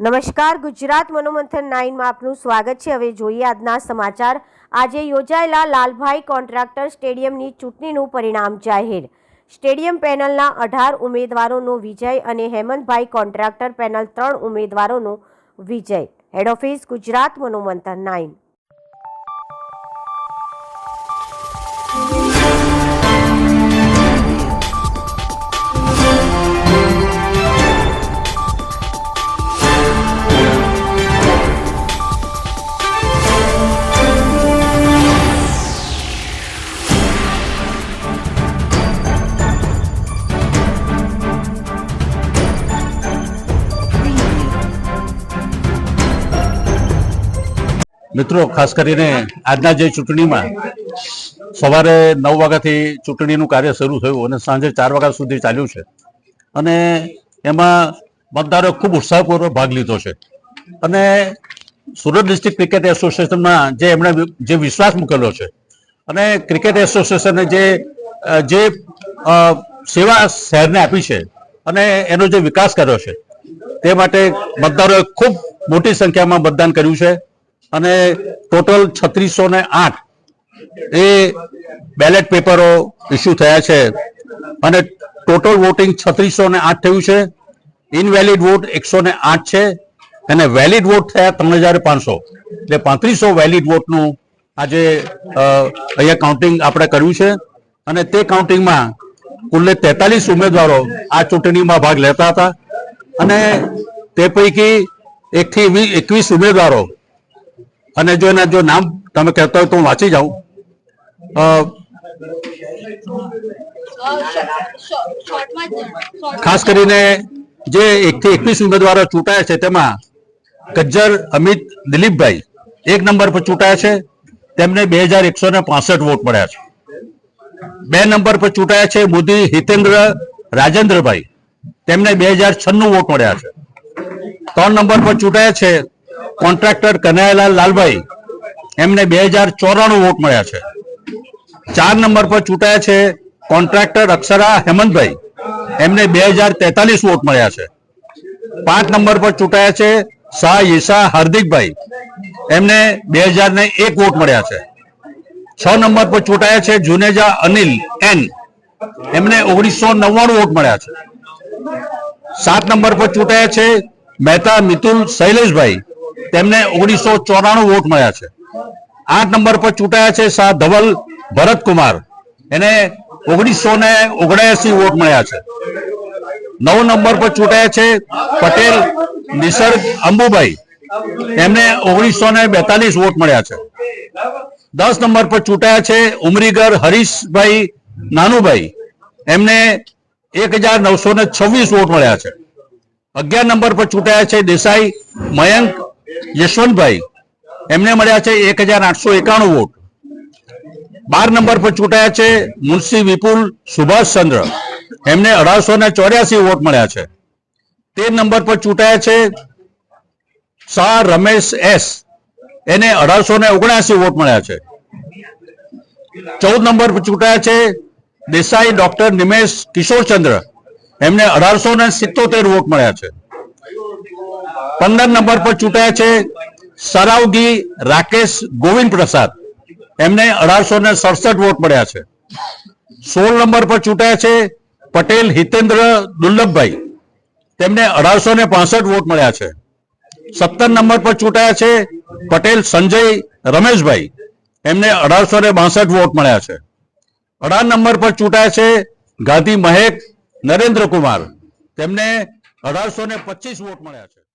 નમસ્કાર, ગુજરાત મનોમંથન નાઇનમાં આપનું સ્વાગત છે. હવે જોઈએ આજના સમાચાર. આજે યોજાયેલા લાલભાઈ કોન્ટ્રાક્ટર સ્ટેડિયમની ચૂંટણીનું પરિણામ જાહેર. સ્ટેડિયમ પેનલના અઢાર ઉમેદવારોનો વિજય અને હેમંતભાઈ કોન્ટ્રાક્ટર પેનલ ત્રણ ઉમેદવારોનો વિજય. Head office Gujarat Manomanthan nine. મિત્રો, ખાસ કરીને આજના જે ચૂંટણીમાં સવારે નવ વાગ્યાથી ચૂંટણીનું કાર્ય શરૂ થયું અને સાંજે ચાર વાગ્યા સુધી ચાલ્યું છે. અને એમાં મતદારોએ ખૂબ ઉત્સાહપૂર્વક ભાગ લીધો છે. અને સુરત ડિસ્ટ્રિક્ટ ક્રિકેટ એસોસિએશનમાં જે એમણે જે વિશ્વાસ મૂકેલો છે અને ક્રિકેટ એસોસિએશને જે જે સેવા શહેરને આપી છે અને એનો જે વિકાસ કર્યો છે તે માટે મતદારોએ ખૂબ મોટી સંખ્યામાં મતદાન કર્યું છે. અને ટોટલ છત્રીસો ને આઠ એ બેલેટ પેપરો ઇસ્યુ થયા છે. અને ટોટલ વોટિંગ છત્રીસો ને આઠ થયું છે. ઇનવેલિડ વોટ એકસો ને આઠ છે અને વેલિડ વોટ થયા ત્રણ હજાર પાંચસો. એટલે પાંત્રીસો વેલિડ વોટનું આજે અહીંયા કાઉન્ટિંગ આપણે કર્યું છે. અને તે કાઉન્ટિંગમાં કુલ્લે તેતાલીસ ઉમેદવારો આ ચૂંટણીમાં ભાગ લેતા હતા. અને તે પૈકી એકથી એકવીસ ઉમેદવારો અને જો એના જો નામ તમે કહેતા હોય તો હું વાંચી જાઉં. ખાસ કરીને જે એકથી એકવીસ ઉમેદવારો ચૂંટાયા છે તેમાં ગજ્જર, અમિત, દિલીપભાઈ એક નંબર પર ચૂંટાયા છે. તેમને બે હજાર એકસો ને પાસઠ વોટ મળ્યા છે. બે નંબર પર ચૂંટાયા છે મોદી હિતેન્દ્ર રાજેન્દ્રભાઈ. તેમને બે હજાર છન્નું વોટ મળ્યા છે. ત્રણ નંબર પર ચૂંટાયા છે કોન્ટ્રાક્ટર કનૈયાલાલ લાલભાઈ, એમને બે હજાર ચોરાણું વોટ મળ્યા છે. ચાર નંબર પર ચૂંટાયા છે કોન્ટ્રાક્ટર અક્ષરા હેમંતભાઈ, એમને બે હજાર તેતાલીસ વોટ મળ્યા છે. પાંચ નંબર પર ચૂંટાયા છે શાહ ઈસા હાર્દિકભાઈ, એમને બે હજાર ને એક વોટ મળ્યા છે. છ નંબર પર ચૂંટાયા છે જુનેજા અનિલ એન, એમને ઓગણીસો નવ્વાણું વોટ મળ્યા છે. સાત નંબર પર ચૂંટાયા છે મહેતા મિતુલ શૈલેષભાઈ તેમને ઓગણીસો ચોરાણું વોટ મળ્યા છે. આઠ નંબર પર ચૂંટાયા છે શાહ ધવલ ભરતકુમાર. એને ઓગણીસો ને ઓગણસી વોટ મળ્યા છે. નવ નંબર પર ચૂંટાયા છે પટેલ નિસર્ગ અંબુભાઈ એમને ઓગણીસો ને બેતાલીસ વોટ મળ્યા છે. દસ નંબર પર ચૂંટાયા છે ઉમરીગર હરીશભાઈ નાનુભાઈ. એમને એક હજાર નવસો ને છવ્વીસ વોટ મળ્યા છે. અગિયાર નંબર પર ચૂંટાયા છે દેસાઈ મયંક યશવંતભાઈ, એમને મળ્યા છે એક હજાર આઠસો એકાણું વોટ. બાર નંબર પર ચૂંટાયા છે મુનશી વિપુલ સુભાષચંદ્ર એમને અઢારસો ને ચોર્યાસી વોટ મળ્યા છે. તેર નંબર પર ચૂંટાયા છે શાહ રમેશ એસ. એને અઢારસો ને ઓગણસી વોટ મળ્યા છે. ચૌદ નંબર પર ચૂંટાયા છે દેસાઈ ડોક્ટર નિમેશ કિશોરચંદ્ર એમને અઢારસો ને સિત્તોતેર વોટ મળ્યા છે. પંદર નંબર પર ચૂંટાયા છે સરાવગી રાકેશ ગોવિંદ પ્રસાદ. એમને અઢારસો ને સડસઠ વોટ મળ્યા છે. સોળ નંબર પર ચૂંટાયા છે પટેલ હિતેન્દ્ર દુર્લભભાઈ. તેમને અઢારસો ને પાસઠ વોટ મળ્યા છે. સત્તર નંબર પર ચૂંટાયા છે પટેલ સંજય રમેશભાઈ. એમને અઢારસો ને બાસઠ વોટ મળ્યા છે. અઢાર નંબર પર ચૂંટાયા છે ગાંધી મહેક નરેન્દ્ર કુમાર. તેમને અઢારસો ને પચીસ વોટ મળ્યા છે.